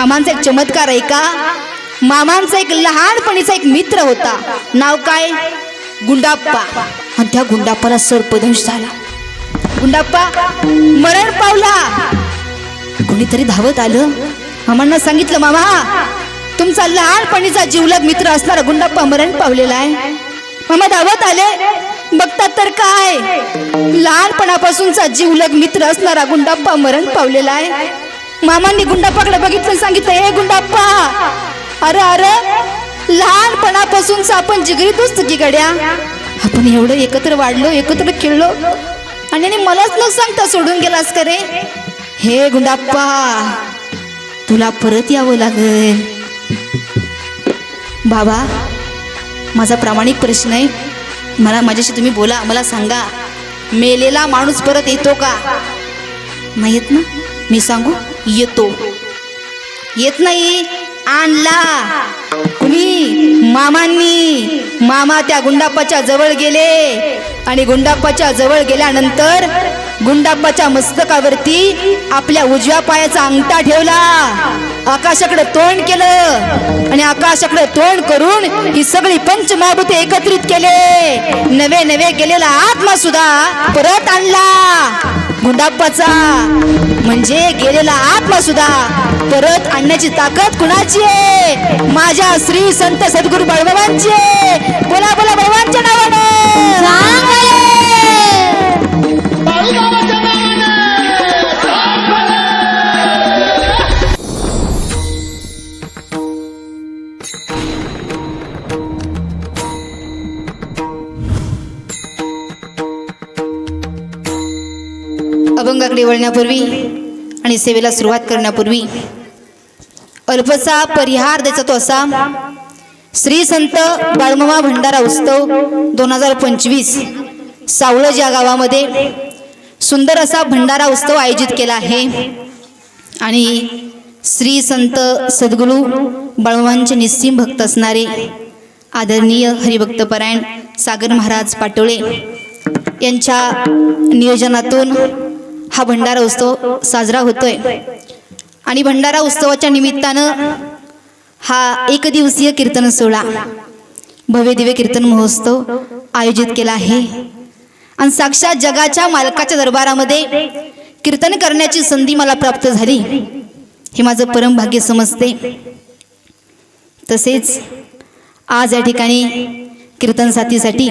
मामांचा एक चमत्कार आहे का? मामांचा एक लहानपणीचा एक मित्र होता. नाव काय? गुंडाप्पा. आणि त्या गुंडाप्पाला सर्पदंश झाला. गुंडाप्पा मरण पावला. कोणीतरी धावत आलं. मामांना सांगितलं मामा तुमचा लहानपणीचा जीवलग मित्र असणारा गुंडाप्पा मरण पावलेला आहे. मामा धावत आले. बघतात तर काय? लहानपणापासूनचा जीवलग मित्र असणारा गुंडाप्पा मरण पावलेला आहे. मामांनी गुंडाप्पाकडे बघितलं सांगितलं हे गुंडाप्पा अरे अरे लहानपणापासून आपण जिगरी दोस्त की गड्या? आपण एवढं एकत्र वाढलो एकत्र खेळलो आणि आणि मलाच न सांगता सोडून गेलास का रे? हे गुंडाप्पा तुला परत यावं लागेल. बाबा माझा प्रामाणिक प्रश्न आहे. मला माझ्याशी तुम्ही बोला मला सांगा. मेलेला माणूस परत येतो का? नाही येत ना. मी सांगू? येतो. येत नाही आणला. कुणी? मामांनी. मामा त्या गुंडाप्पाच्या जवळ गेले आणि गुंडाप्पाच्या जवळ गेल्यानंतर गुंडाप्पाच्या मस्तकावरती आपल्या उजव्या पायाचा अंगठा ठेवला. आकाशाकडे तोंड केलं आणि आकाशाकडे तोंड करून ही सगळी पंचमहाभूते एकत्रित केले. नवे नवे गेलेला आत्मा सुद्धा परत आणला. गुंडाप्पाचा. म्हणजे गेलेला आत्मा सुद्धा परत आणण्याची ताकद कुणाची आहे? माझ्या श्री संत सद्गुरू बळबाबांची बोला बोला बळवांच्या नावा वळण्यापूर्वी आणि सेवेला सुरुवात करण्यापूर्वी अल्पसा परिहार द्यायचा तो असा श्री संत बाळमामा भंडारा उत्सव दोन हजार पंचवीस सावळज या गावामध्ये सुंदर असा भंडारा उत्सव आयोजित केला आहे आणि श्री संत सद्गुरू बाळमांचे निस्सीम भक्त असणारे आदरणीय हरिभक्तपरायण सागर महाराज पाटोळे यांच्या नियोजनातून हा भंडारा उत्सव साजरा होतोय. आणि भंडारा उत्सवाच्या निमित्तानं हा एक दिवसीय कीर्तन सोहळा भव्य दिव्य कीर्तन महोत्सव आयोजित केला आहे. आणि साक्षात जगाच्या मालकाच्या दरबारामध्ये कीर्तन करण्याची संधी मला प्राप्त झाली. हे माझं परम भाग्य समजते. तसेच आज या ठिकाणी कीर्तन साथीसाठी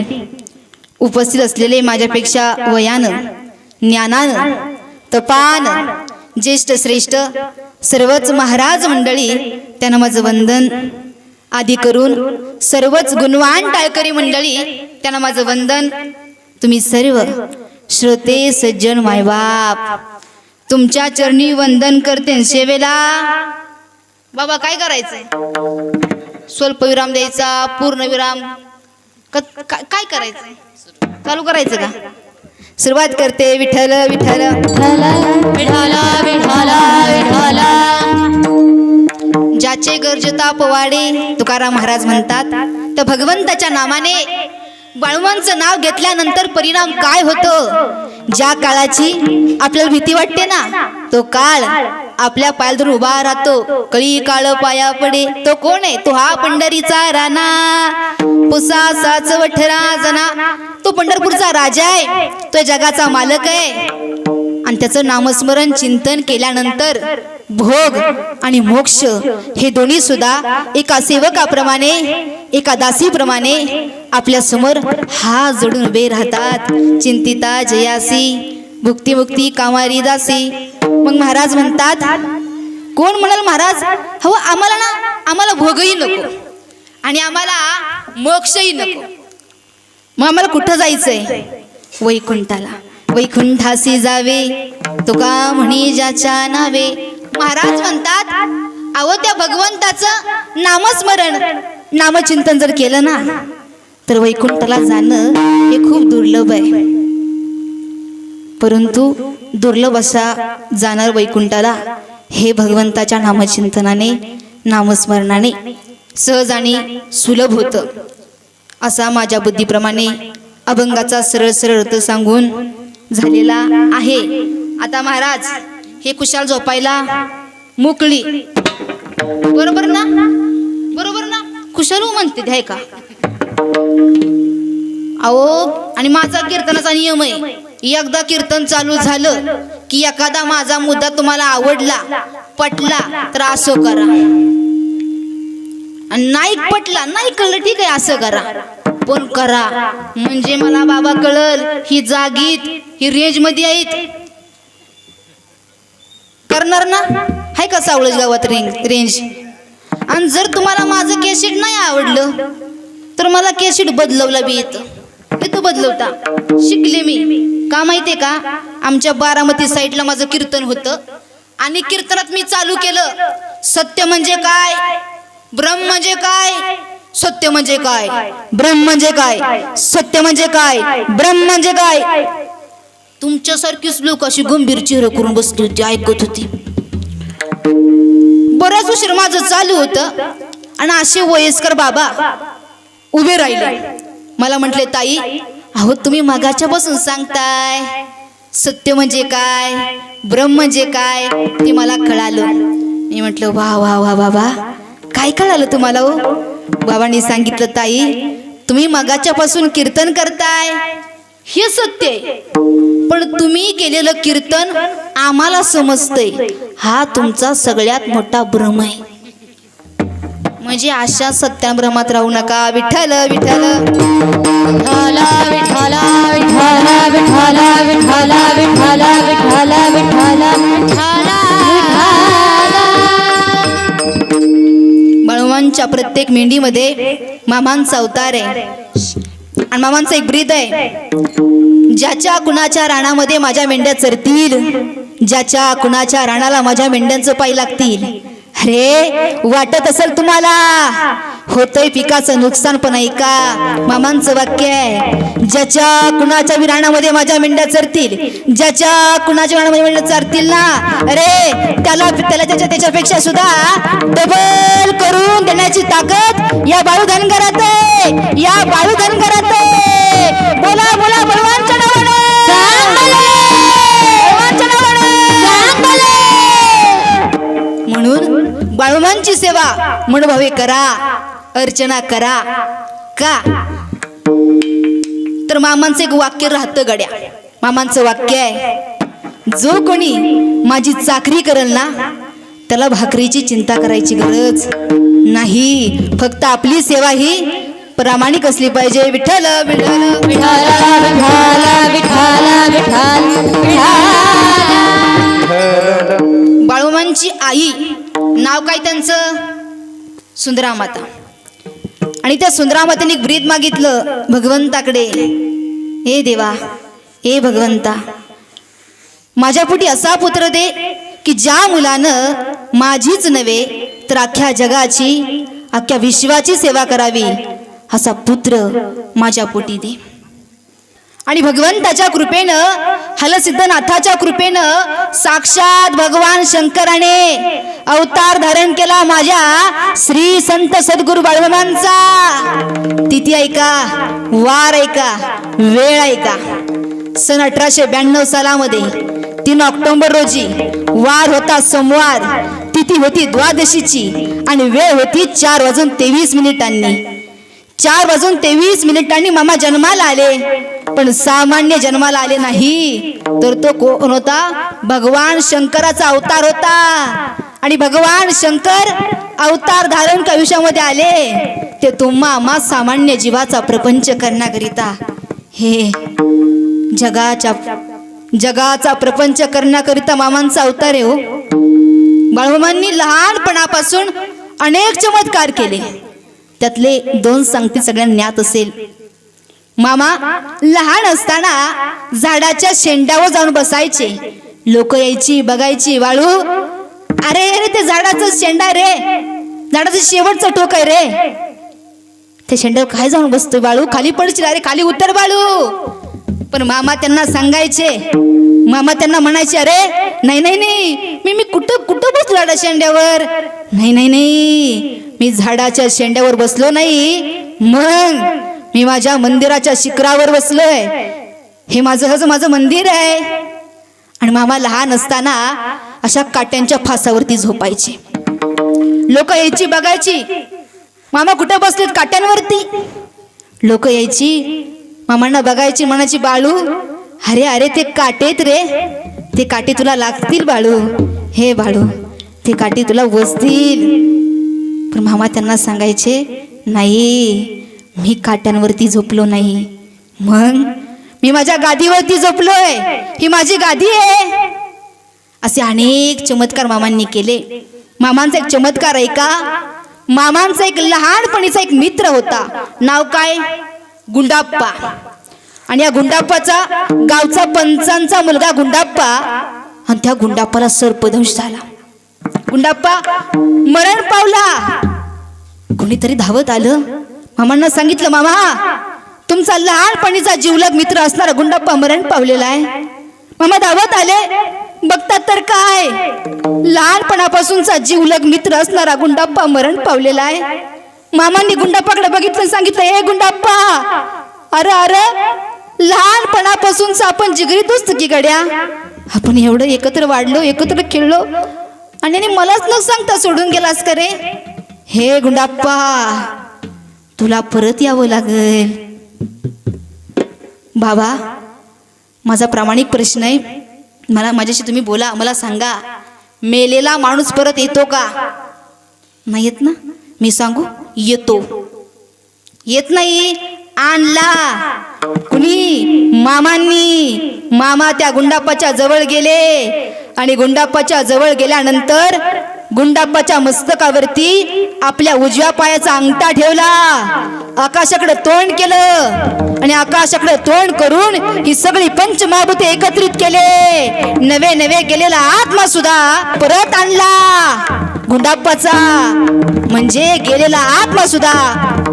उपस्थित असलेले माझ्यापेक्षा वयानं ज्ञानानं तपान ज्येष्ठ श्रेष्ठ सर्वच महाराज मंडळी त्यांना माझं वंदन. आधी करून सर्वच गुणवान टाळकरी मंडळी त्यांना माझं वंदन. तुम्ही सर्व श्रोते सज्जन मायबाप तुमच्या चरणी वंदन करते सेवेला. बाबा काय करायचंय? स्वल्प विराम द्यायचा पूर्ण विराम. क- का- काय करायचंय? चालू करायचं का? सुरुवात करते विठ्ठल विठ्ठल. विठाला विठाला विठाला ज्याचे गरजता पवाडे तुकाराम महाराज म्हणतात तर भगवंताच्या नामाने बाळूमांचं नाव घेतल्यानंतर परिणाम काय होतो? ज्या काळाची आपल्याला भीती वाटते ना तो काळ आपल्या पायाला उभा राहतो. कळी काळ पाया पडे तो कोण आहे? तो हा पंढरीचा राणा. पुसा साचवठरा जना. तो पंढरपूरचा राजा आहे. तो जगाचा मालक आहे. आणि त्याचं नामस्मरण चिंतन केल्यानंतर भोग आणि मोक्ष हे दोन्ही सुद्धा एका सेवकाप्रमाणे एका दासीप्रमाणे आपल्यासमोर हा जोडून उभे राहतात. चिंतिता जयासी भुक्ती मुक्ती कामारी दासी मग महाराज म्हणतात कोण म्हणाल महाराज? हो आम्हाला ना आम्हाला भोगही नको आणि आम्हाला मोक्षही नको. मग आम्हाला कुठं जायचंय? वैकुंठाला. वैकुंठासी जावे तुका म्हणी ज्याच्या नावे. महाराज म्हणतात अहो त्या भगवंताचं नामस्मरण नामचिंतन जर केलं ना तर वैकुंठाला जाणं हे खूप दुर्लभ आहे. परंतु दुर्लभ असा जाणार वैकुंठाला हे भगवंताच्या नामचिंतनाने नामस्मरणाने सहज आणि सुलभ होतं. असा माझ्या बुद्धीप्रमाणे अभंगाचा सरळ सरळ अर्थ सांगून झालेला आहे. आता महाराज हे कुशाल झोपायला मोकळी. कुशल म्हणते ध्याय आहे का? अहो आणि माझा कीर्तनाचा नियम आहे. एकदा कीर्तन चालू झालं की एखादा माझा मुद्दा तुम्हाला आवडला पटला तर असं करा. आणि नाही पटला नाही कळलं ठीक आहे असं करा. पण करा. म्हणजे मला बाबा कळल ही जागीत ही रेंजमध्ये आहेत. करणार ना? आहे का सावळज गावात रेंज रेंज आणि जर तुम्हाला माझं कॅसेट नाही आवडलं तर मला कॅसेट बदलवला बी येतं येतो बदलवता. शिकले मी. का माहितीये का? आमच्या बारामती साईडला माझं कीर्तन होतं. आणि कीर्तनात मी चालू केलं. सत्य म्हणजे काय? ब्रह्म म्हणजे काय? सत्य म्हणजे काय? ब्रह्म म्हणजे काय? सत्य म्हणजे काय? ब्रह्म म्हणजे काय? तुमच्यासारखीच लोक अशी गंभीर चेहरा करून बसली होती ऐकत होती. बराच उशीर माझं चालू होतं. आणि असे वयस्कर बाबा उभे राहिले. मला म्हटले ताई अहो तुम्ही मगाच्या पासून सांगताय. सत्य म्हणजे काय? ब्रह्म म्हणजे काय? ते मला कळालं. मी म्हटलं वा वा वा बाबा काय कळालं तुम्हाला हो? बाबांनी सांगितलं ताई तुम्ही मगाच्या पासून कीर्तन करताय. हे सत्य आहे. पण तुम्ही केलेलं कीर्तन आम्हाला समजतंय. हा तुमचा सगळ्यात मोठा भ्रम आहे. म्हणजे अशा सत्याभ्रमात राहू नका. विठ्ठल विठ्ठल. विठाला विठाला विठाला विठाला विठाला विठाला विठाला विठाला विठाला बळवांच्या प्रत्येक मेंढीमध्ये मामांचा अवतार आहे. आणि मामांचं एक ब्रीद आहे. ज्याच्या कुणाच्या राणामध्ये माझ्या मेंढ्या चरतील ज्याच्या कुणाच्या राणाला माझ्या मेंढ्यांचं पाय लागतील अरे वाटत असेल तुम्हाला? होतंय पिकाचं नुकसान पण ऐका. मामांचं वाक्य आहे ज्याच्या कुणाच्या विराणामध्ये माझ्या मेंढ्या चरतील ज्याच्या कुणाच्या विराणामध्ये मेंढ्या चरतील ना अरे त्याला त्याला त्याच्या त्याच्यापेक्षा सुद्धा डबल करून देण्याची ताकद या बाळू धनगरात आहे. या बाळू धनगरात आहे. बोला बोला बलवानच्या नावाने म्हणून बाळूमांची सेवा भावे करा अर्चना करा. का? तर मामांचं एक वाक्य राहतं गड्या. मामांचं वाक्य आहे जो कोणी माझी चाकरी करेल ना त्याला भाकरीची चिंता करायची गरज नाही. फक्त आपली सेवा ही प्रामाणिक असली पाहिजे. विठ्ठल विठ्ठल विठ्ठल विठ्ठल नाव काय त्यांचं? सुंदरा माता. आणि त्या सुंदरा मातेने एक ब्रीद मागितलं भगवंताकडे. हे देवा हे भगवंता माझ्या पोटी असा पुत्र दे की ज्या मुलानं माझीच नव्हे तर अख्ख्या जगाची अख्ख्या विश्वाची सेवा करावी असा पुत्र माझ्या पोटी दे. आणि भगवंताच्या कृपेनं हलसिद्धनाथाच्या कृपेनं साक्षात भगवान शंकराने अवतार धारण केला माझ्या श्री संत सद्गुरु बाळवमांचा तिथी ऐका वार ऐका वेळ ऐका. सन अठराशे ब्याण्णव सालामध्ये तीन ऑक्टोबर रोजी वार होता सोमवार तिथी होती द्वादशीची आणि वेळ होती चार वाजून तेवीस मिनिटांनी. चार वाजून तेवीस मिनिटांनी मामा जन्माला आले. पण सामान्य जन्माला आले नाही तर तो कोण होता? भगवान शंकराचा अवतार होता. आणि भगवान शंकर अवतार धारण आयुष्यामध्ये आले. ते तुम्हा आम्हा सामान्य जीवाचा प्रपंच करण्याकरिता. हे जगाच्या जगाचा प्रपंच करण्याकरिता मामांचा अवतार आहे हो. बाळमामांनी लहानपणापासून अनेक चमत्कार केले. त्यातले दोन सांगते सगळ्यांना ज्ञात असेल. मामा लहान असताना झाडाच्या शेंड्यावर जाऊन बसायचे. लोक यायची बघायची वाळू अरे अरे ते झाडाचं शेंडा रे. झाडाचं शेवटचं टोक आहे रे. ते शेंड्यावर काय जाऊन बसतोय बाळू खाली पडशील अरे खाली उतर बाळू पण मामा त्यांना सांगायचे. मामा त्यांना म्हणायचे अरे नाही नाही नाही मी मी कुठं कुठं बसलो झाडा शेंड्यावर? नाही नाही नाही मी झाडाच्या शेंड्यावर बसलो नाही. मग मी माझ्या मंदिराच्या शिखरावर बसलोय. हे माझं हज माझं मंदिर आहे. आणि मामा लहान असताना अशा काट्यांच्या फासावरती झोपायचे. लोक यायची बघायची. मामा कुठे बसलेत काट्यांवरती? लोक यायची. मामांना बघायची म्हणायची बाळू अरे अरे ते काटेत रे. ते काटे तुला लागतील बाळू. हे बाळू ते काटे तुला वसतील पण मामा त्यांना सांगायचे नाही मी काट्यांवरती झोपलो नाही. मग? मी माझ्या गादीवरती झोपलोय. ही माझी गादी आहे. असे अनेक चमत्कार मामांनी केले. मामांचा एक चमत्कार आहे का? मामांचा एक लहानपणीचा एक मित्र होता. नाव काय? गुंडाप्पा. आणि या गुंडाप्पाचा गावचा पंचांचा मुलगा गुंडाप्पा आणि त्या गुंडाप्पाला सर्पदंश झाला. गुंडाप्पा मरण पावला. कोणीतरी धावत आलं. मामांना सांगितलं मामा तुमचा लहानपणीचा जीवलग मित्र असणारा गुंडाप्पा मरण पावलेला आहे. मामा धावत आले. बघतात तर काय? लहानपणापासूनचा जीवलग मित्र असणारा गुंडाप्पा मरण पावलेला आहे. मामांनी गुंडाप्पाकडे बघितलं सांगितलं हे गुंडाप्पा अरे अरे लहानपणापासूनचा आपण जिगरी दोस्त की गड्या? आपण एवढं एकत्र वाढलो एकत्र खेळलो आणि मलाच न सांगता सोडून गेलास का रे? हे गुंडाप्पा तुला परत यावं लागेल. बाबा माझा प्रामाणिक प्रश्न आहे. मला माझ्याशी तुम्ही बोला मला सांगा. मेलेला माणूस परत येतो का? नाही येत ना? मी सांगू? येतो. येत नाही. आणला. कुणी? मामांनी. मामा त्या गुंडाप्पाच्या जवळ गेले. आणि गुंडाप्पाच्या जवळ गेल्यानंतर गुंडाप्पाच्या मस्तकावरती आपल्या उजव्या पायाचा अंगठा ठेवला. आकाशाकडे तोंड केलं आणि आकाशाकडे तोंड करून ही सगळी पंचमहाभूते एकत्रित केले. नवे नवे गेलेला आत्मा सुद्धा परत आणला. गुंडाप्पाचा म्हणजे गेलेला आत्मा सुद्धा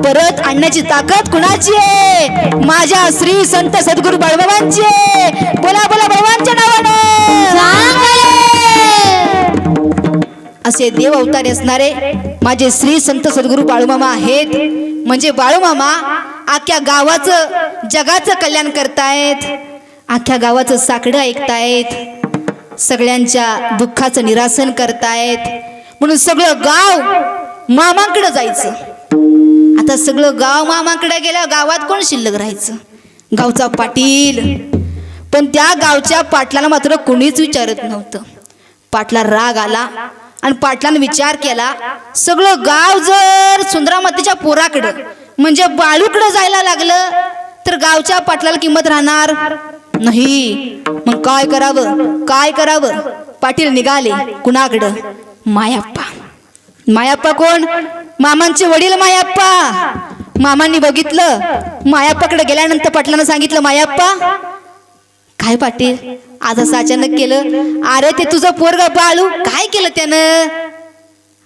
परत आणण्याची ताकद कुणाची आहे? माझ्या श्री संत सद्गुरू बळबाबांची बोला बोला बळवांच्या नावाने. असे देव अवतारी असणारे माझे श्री संत सद्गुरू बाळूमामा आहेत. म्हणजे बाळूमामा आख्या गावाचं जगाचं कल्याण करतायत. आख्या गावाचं साकडं ऐकतायत. सगळ्यांच्या दुःखाचं निरासन करतायत. म्हणून सगळं गाव मामाकडं जायचं. आता सगळं गाव मामाकडे गेलं गावात कोण शिल्लक राहायचं? गावचा पाटील. पण त्या गावच्या पाटलाला मात्र कोणीच विचारत नव्हतं. पाटला राग आला. आणि पाटलानं विचार केला सगळं गाव जर सुंदरामातेच्या पोराकडं म्हणजे बाळूकडं जायला लागलं तर गावच्या पाटलाला किंमत राहणार नाही. मग काय करावं? काय करावं? पाटील निघाले कुणाकडं? मायाप्पा. मायाप्पा कोण? मामांचे वडील मायाप्पा. मामांनी बघितलं मायाप्पाकडे गेल्यानंतर पाटलानं सांगितलं मायाप्पा काय पाटील? आज असं अचानक केलं? अरे ते तुझं पोरग बाळू काय केलं त्यानं?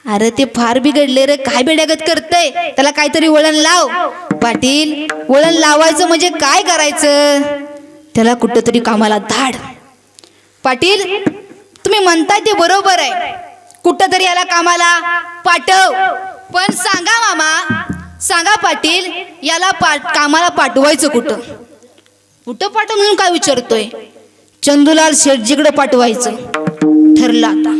अरे ते फार बिघडले रे काय बेड्यागत करतय? त्याला काहीतरी वळण लाव. पाटील वळण लावायचं म्हणजे काय करायचं? त्याला कुठंतरी कामाला धाड. पाटील तुम्ही म्हणताय ते बरोबर आहे. कुठं तरी याला कामाला. पाठव. पण सांगा मामा सांगा पाटील याला पा कामाला पाठवायचं कुठं? कुठं पाठव म्हणून काय विचारतोय? चंदुलाल शेटजीकडे पाठवायचं. ठरलं आता.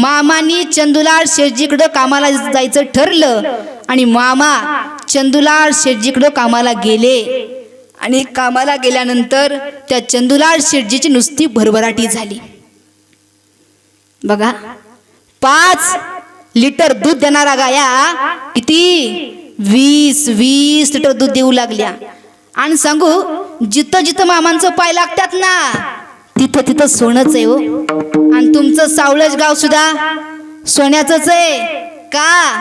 मामानी चंदुलाल शेटजीकडं कामाला जायचं ठरलं आणि मामा चंदुलाल शेटजीकडं कामाला गेले. आणि कामाला गेल्यानंतर त्या चंदुलाल शेटजीची नुसती भरभराटी झाली. बघा पाच लिटर दूध देणारा गाया किती? वीस वीस लिटर दूध देऊ लागल्या. आणि सांगू जिथं जिथं मामांचं पाय लागतात ना तिथं तिथं सोनंच आहे हो. आणि तुमचं सावळज गाव सुद्धा सोन्याचंच आहे. का?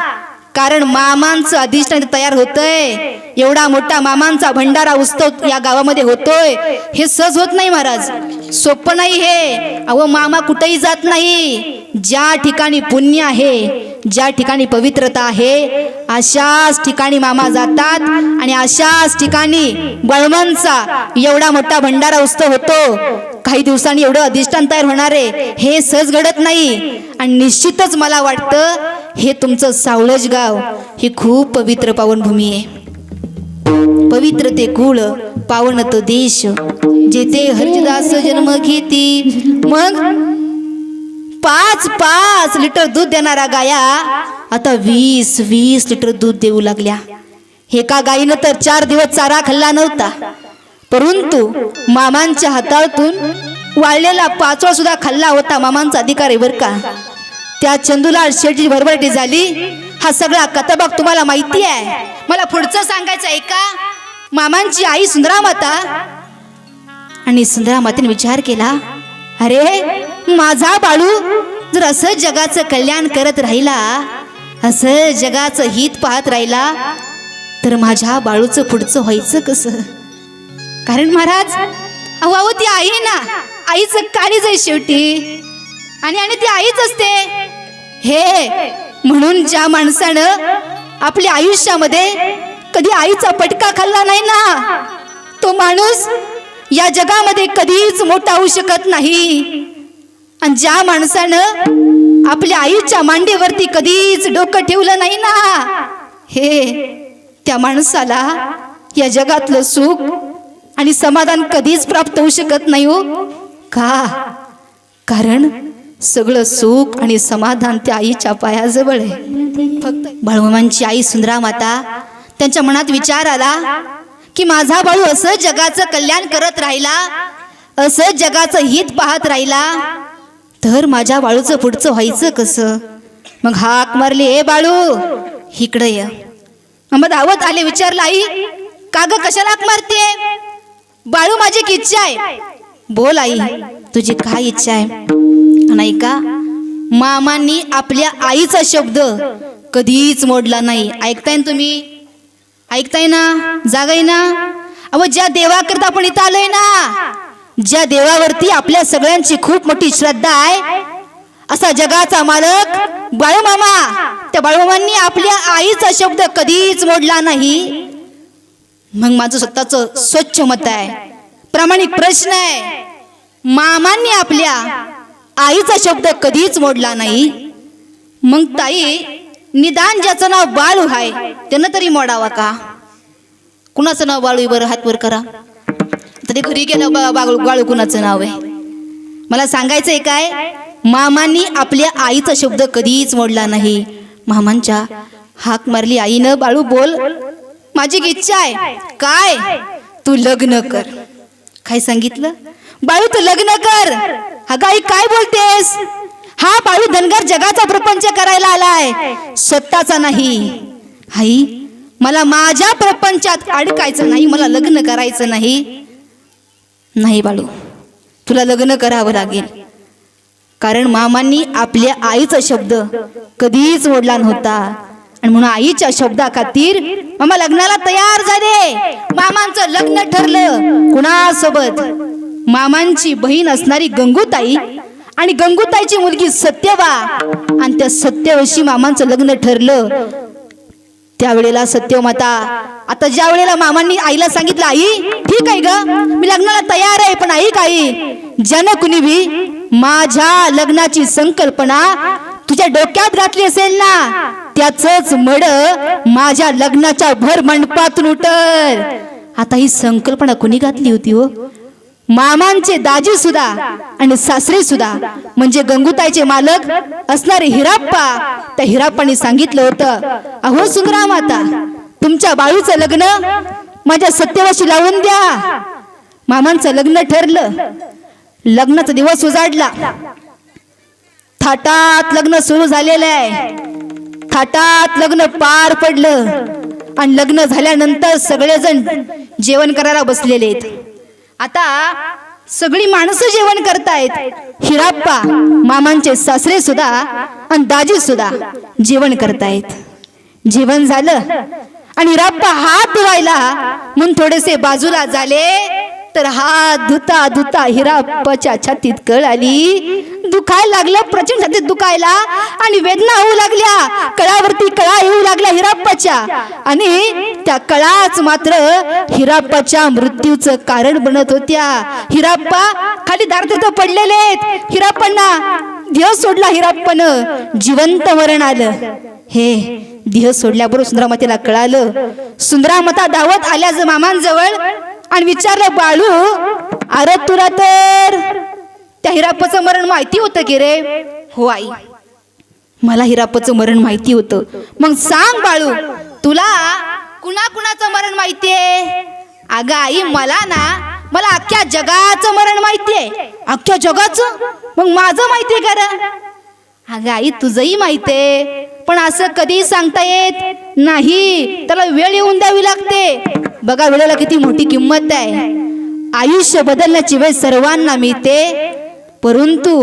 कारण मामांचं अधिष्ठान तयार होतंय. एवढा मोठा मामांचा भंडारा उत्सव या गावामध्ये होतोय. हे सहज होत नाही महाराज. सोपं नाही हे. अहो मामा कुठेही जात नाही. ज्या ठिकाणी पुण्य आहे ज्या ठिकाणी पवित्रता आहे अशाच ठिकाणी मामा जातात आणि अशाच ठिकाणी बळवंतचा एवढा मोठा भंडारा उत्सव होतो. काही दिवसांनी एवढं अधिष्ठान तयार होणार आहे. हे सहज घडत नाही. आणि निश्चितच मला वाटतं हे तुमचं सावळज गाव ही खूप पवित्र पावनभूमी आहे. पवित्र ते कुळ पावन तो देश जेथे हरिदास जन्म घेती. मग पाच पाच लिटर दूध देणाऱ्या गाया आता वीस वीस लिटर दूध देऊ लागल्या. एका गायीनं तर चार दिवस चारा खाल्ला नव्हता. परंतु मामांच्या हातातून वाळलेला पाचवा सुद्धा खाल्ला होता मामांचा अधिकार आहे बर का. त्या चंदूला शेठची भरभरटी झाली. हा सगळा कथाभाग तुम्हाला माहिती आहे. मला पुढचं सांगायचं आहे का? मामांची आई सुंदरा माता आणि सुंदरा मातेने विचार केला अरे माझा बाळू जर असं जगाचं कल्याण करत राहिला असं जगाचं हित पाहत राहिला तर माझ्या बाळूचं पुढचं व्हायचं कसं? कारण महाराज अहो अहो ती आई आहे ना आईचं काळीच आहे शेवटी. आणि आणि ती आईच असते. हे म्हणून ज्या माणसानं आपल्या आयुष्यामध्ये कधी आईचा पटका खाल्ला नाही ना तो माणूस या जगामध्ये कधीच मोठा होऊ शकत नाही. आणि ज्या माणसानं आपल्या आईच्या मांडीवरती कधीच डोकं ठेवलं नाही ना हे त्या माणसाला या जगातलं सुख आणि समाधान कधीच प्राप्त होऊ शकत नाही हो. का? कारण सगळं सुख आणि समाधान त्या आईच्या पायाजवळ आहे. फक्त बाळूमामांची आई सुंदरा माता त्यांच्या मनात विचार आला की माझा बाळू असं जगाचं कल्याण करत राहिला असं जगाचं हित पाहत राहिला तर माझ्या बाळूचं पुढचं व्हायचं कसं? मग हाक मारली ए बाळू इकडं ये. मग धावत आले विचारलं आई का ग कशाला हाक मारते बाळू माझी एक इच्छा आहे. बोल आई तुझी काय इच्छा आहे? नाही का? मामांनी आपल्या आईचा शब्द कधीच मोडला नाही. ऐकताय ना तुम्ही? ऐकताय ना? जागाय ना? अहो ज्या देवाकरता आपण इथं आलोय ना ज्या देवावरती आपल्या सगळ्यांची खूप मोठी श्रद्धा आहे असा जगाचा मालक बाळूमामा. त्या बाळूमामांनी आपल्या आईचा शब्द कधीच मोडला नाही. मग माझं स्वतःचं स्वच्छ मत आहे. प्रामाणिक प्रश्न आहे. मामांनी आपल्या आईचा शब्द कधीच मोडला नाही. मग ताई निदान ज्याचं नाव बाळू आहे त्यानं तरी मोडावा का? कुणाचं नाव बाळू बरं हात वर करा. तरी घरी गेलं बा- बाळू बाळू कुणाचं नाव आहे? मला सांगायचं आहे काय? मामांनी आपल्या आईचा शब्द कधीच मोडला नाही. मामांच्या हाक मारली आईनं बाळू बोल. माझी एक इच्छा आहे. काय? तू लग्न कर. काय सांगितलं? बाळू तू लग्न कर. अगाई आई काय बोलतेस? हा बाळू धनगर जगाचा प्रपंच करायला आलाय. स्वतःचा नाही. आई मला माझ्या प्रपंचात अडकायचं नाही मला लग्न करायचं नाही. नाही बाळू तुला लग्न करावं लागेल. कारण मामांनी आपल्या आईचा शब्द कधीच ओढला नव्हता. आणि म्हणून आईच्या शब्दा खातीर मामा लग्नाला तयार झाले. मामांचं लग्न ठरलं. कुणासोबत? मामांची बहीण असणारी गंगूताई आणि गंगूताईची मुलगी सत्यवा. आणि त्या सत्यवशी मामांचं लग्न ठरलं. त्यावेळेला सत्यमाता आता ज्या वेळेला मामांनी आईला सांगितलं आई ठीक आहे ग मी लग्नाला तयार आहे पण आई आई ज्यानं कुणी बी माझ्या लग्नाची संकल्पना तुझ्या डोक्यात घातली असेल ना त्याच मड माझ्या लग्नाच्या भर मंडपातून उठल आता ही संकल्पना कुणी घातली होती हो? मामांचे दाजी सुद्धा आणि सासरे सुद्धा म्हणजे गंगूताईचे मालक असणारे हिराप्पा त्या हिराप्पाने सांगितलं होतं अहो सुंदरा आता तुमच्या बाळूचं लग्न माझ्या सत्यवाशी लावून द्या. मामांचं लग्न ठरलं. लग्नाचा दिवस उजाडला. थाटात लग्न सुरू झालेलं आहे. थाटात लग्न पार पडलं. आणि लग्न झाल्यानंतर सगळेजण जेवण करायला बसलेले आहेत. आता सगळी माणसं जेवण करतायत. हिराप्पा मामांचे सासरे सुद्धा आणि दाजी सुद्धा जेवण करतायत. जेवण झालं आणि हिराप्पा हात धुवायला म्हणून थोडेसे बाजूला झाले. तर हात धुता धुता हिराप्पाच्या छातीत कळ आली. दुखायला लागलं प्रचंड छातीत दुखायला आणि वेदना होऊ लागल्या. कळावरती कळा येऊ लागल्या हिराप्पाच्या आणि त्या कळाच मात्र हिराप्पाच्या मृत्यूचं कारण बनत होत्या. हिराप्पा खाली दारतीत पडलेले आहेत हिराप्पांना देह सोडला हिराप्पानं जिवंत मरण आलं. हे देह सोडल्याबरोबर सुंदरामातेला कळालं. सुंदरामाता धावत आल्या मामांजवळ. आणि विचारलं बाळू अरे तुला तर त्या हिरापाचं मरण माहिती होतं की रे? हो आई. मला हिरापचं मरण माहिती होतं. मग सांग बाळू तुला कुणा कुणाचं मरण माहितीये अगं आई मला ना मला अख्ख्या जगाचं मरण माहितीये अख्ख्या जगाचं? मग माझं माहितीये का रे? अगं आई तुझंही माहितीये पण असं कधी सांगता येत नाही. त्याला वेळ येऊन द्यावी लागते. बघा वेळेला किती मोठी किंमत आहे. आयुष्य बदलण्याची वेळ सर्वांना मिळते. परंतु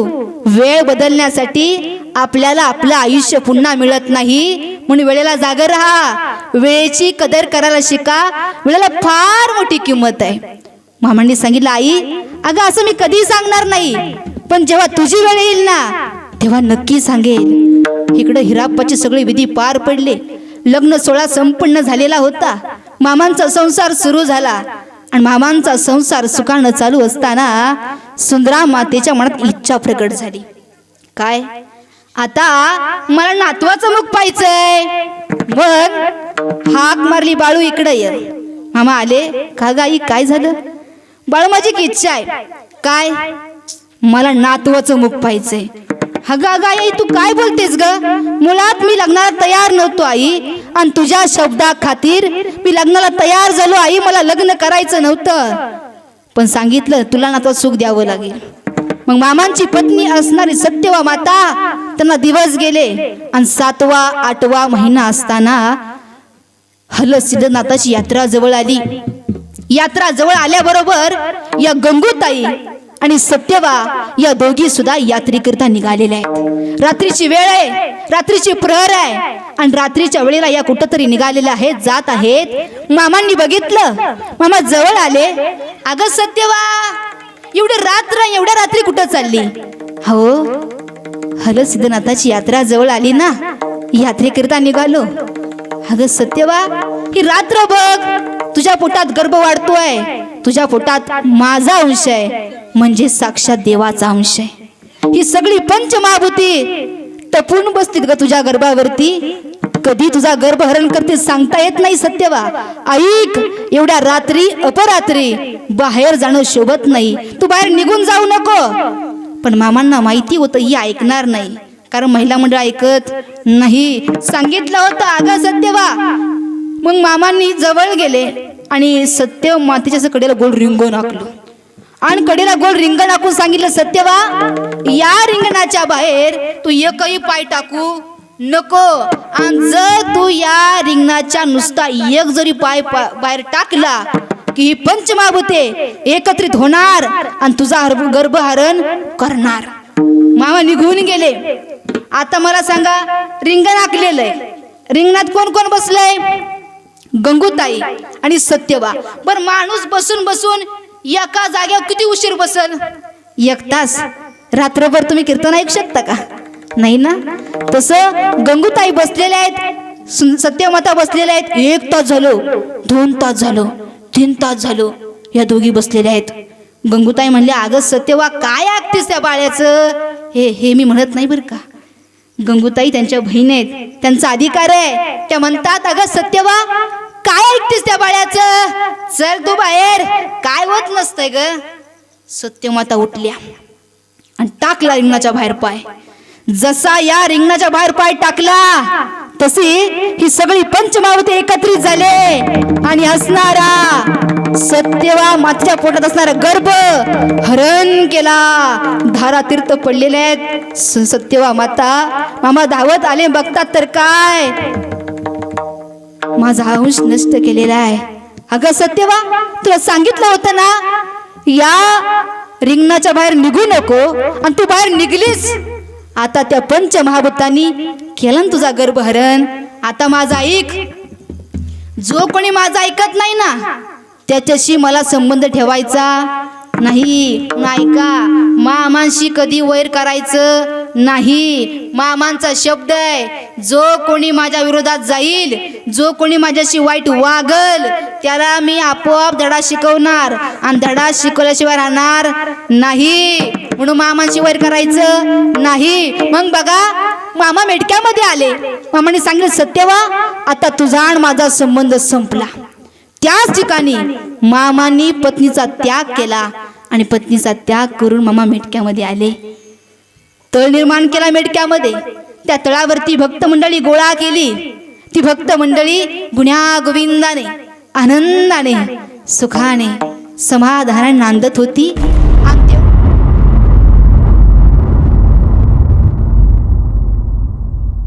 वेळ बदलण्यासाठी आपल्याला आपलं आयुष्य पुन्हा मिळत नाही. म्हणून वेळेला जागर राहा. वेळेची कदर करायला शिका. वेळेला फार मोठी किंमत आहे. मामांनी सांगितलं आई अगं असं मी कधी सांगणार नाही. पण जेव्हा तुझी वेळ येईल ना तेव्हा नक्की सांगेल इकडं हिराप्पाचे सगळे विधी पार पडले. लग्न सोहळा संपन्न झालेला होता. मामांचा संसार सुरू झाला. आणि मामांचा संसार सुखानं चालू असताना सुंदरा मातेच्या मनात इच्छा प्रकट झाली. काय? आता मला नातवाचं मुख पाहिजंय मग हाक मारली बाळू इकडं ये. मामा आले. का गाई काय झालं? बाळू माझी एक इच्छा आहे. काय? मला नातवाचं मुख पाहिजंय अगं अगं आई तू काय बोलतेस ग? मुळात मी लग्नाला तयार नव्हतो आई. आणि तुझ्या शब्दा खातीर मी लग्नाला तयार झालो आई. मला लग्न करायचं नव्हतं. पण सांगितलं तुला नातवा सुख द्यावं लागेल. मग मामांची पत्नी असणारी सत्यवा माता त्यांना दिवस गेले. आणि सातवा आठवा महिना असताना हल सिद्धनाथाची यात्रा जवळ आली. यात्रा जवळ आल्याबरोबर या गंगूताई आणि सत्यवा या दोघी सुद्धा यात्रेकरिता निघालेल्या आहेत. रात्रीची वेळ आहे रात्रीची प्रहर आहे. आणि रात्रीच्या वेळेला या कुठंतरी निघालेल्या आहेत जात आहेत. मामांनी बघितलं मामा जवळ आले. अगं सत्यवा एवढी रात्र एवढ्या रात्री कुठं चालली? हो हल सिद्धनाथाची यात्रा जवळ आली ना. यात्रेकरिता निघालो. अगं सत्यवा ही रात्र बघ. तुझ्या पोटात गर्भ वाढतोय. तुझ्या पोटात माझा अंश आहे. म्हणजे साक्षात देवाचा अंश आहे. ही सगळी पंचमहाभूती टपून बसतील ग तुझ्या गर्भावरती. कधी तुझा गर्भहरण करते सांगता येत नाही सत्यवा. ऐक एवढ्या रात्री अपरात्री बाहेर जाणं शोभत नाही. तू बाहेर निघून जाऊ नको. पण मामांना माहिती होतं ही ऐकणार नाही. कारण महिला मंडळ ऐकत नाही. सांगितलं होतं अगं सत्यवा. मग मामांनी जवळ गेले आणि सत्य मातेच्या कडेला गोल रिंगून आखलं आणि कडेला गोल रिंगण आखून सांगितलं सत्यवा या रिंगणाच्या बाहेर तू एकही पाय टाकू नको. आणि जर तू या रिंगणाच्या नुसता एक जरी पाय बाहेर टाकला की ही पंचमाभूते एकत्रित होणार आणि तुझा गर्भहरण करणार. मामा निघून गेले. आता मला सांगा रिंगण आखलेलं आहे रिंगणात कोण कोण बसलंय? गंगूताई आणि सत्यवा. बर माणूस बसून बसून एका जागेवर किती उशीर बसल? एक तास. रात्रभर तुम्ही कीर्तन ऐकू शकता का? नाही ना? तसं गंगूताई बसलेल्या आहेत सु- सत्यमाता बसलेल्या आहेत. एक तास झालो दोन तास झालो तीन तास झालो या दोघी बसलेल्या आहेत. गंगूताई म्हणले अगं सत्यवा काय ऐकतेस त्या बाळ्याचं? हे हे मी म्हणत नाही बरं का. गंगूताई त्यांच्या बहीण आहेत त्यांचा अधिकार आहे. त्या म्हणतात अगं सत्यवा काय ऐकतेस त्या बाळ्याचं? चल तू बाहेर. काय होत नसतंय ग? सत्यमाता उठल्या आणि टाकला रिंगणाच्या बाहेर पाय. जसा या रिंगणाच्या बाहेर पाय टाकला तशी ही सगळी पंचमावती एकत्रित झाले आणि असणारा सत्यवा मातीच्या पोटात असणारा गर्भ हरण केला. धारा तीर्थ पडलेले आहेत. स- सत्यवा माता मामा धावत आले बघतात तर काय? माझा अंश नष्ट केलेला आहे. अगं सत्यवा तुला सांगितलं होतं ना या रिंगणाच्या बाहेर निघू नको आणि तू बाहेर निघलीस. आता त्या पंच महाभूतांनी केलं ना तुझा गर्भहरण. आता माझा ऐक. जो कोणी माझा ऐकत नाही ना त्याच्याशी मला संबंध ठेवायचा नाही. म्हणून ऐका मामांशी कधी वैर करायचं नाही. मामांचा शब्द आहे जो कोणी माझ्या विरोधात जाईल जो कोणी माझ्याशी वाईट वागल त्याला मी आपोआप धडा शिकवणार आणि धडा शिकवल्याशिवाय राहणार नाही. म्हणून मामांशी वैर करायचं नाही. मग बघा मामा मेडक्यामध्ये आले. मामाने सांगितलं सत्यवा आता तुझा आणि माझा संबंध संपला. त्याच ठिकाणी मामानी पत्नीचा त्याग केला आणि पत्नीचा त्याग करून मामा मेटक्यामध्ये आले. तळ निर्माण केला मेडक्यामध्ये त्या तळावरती भक्त मंडळी गोळा केली. ती भक्त मंडळी गुण्या गोविंदाने आनंदाने सुखाने समाधानाने नांदत होती.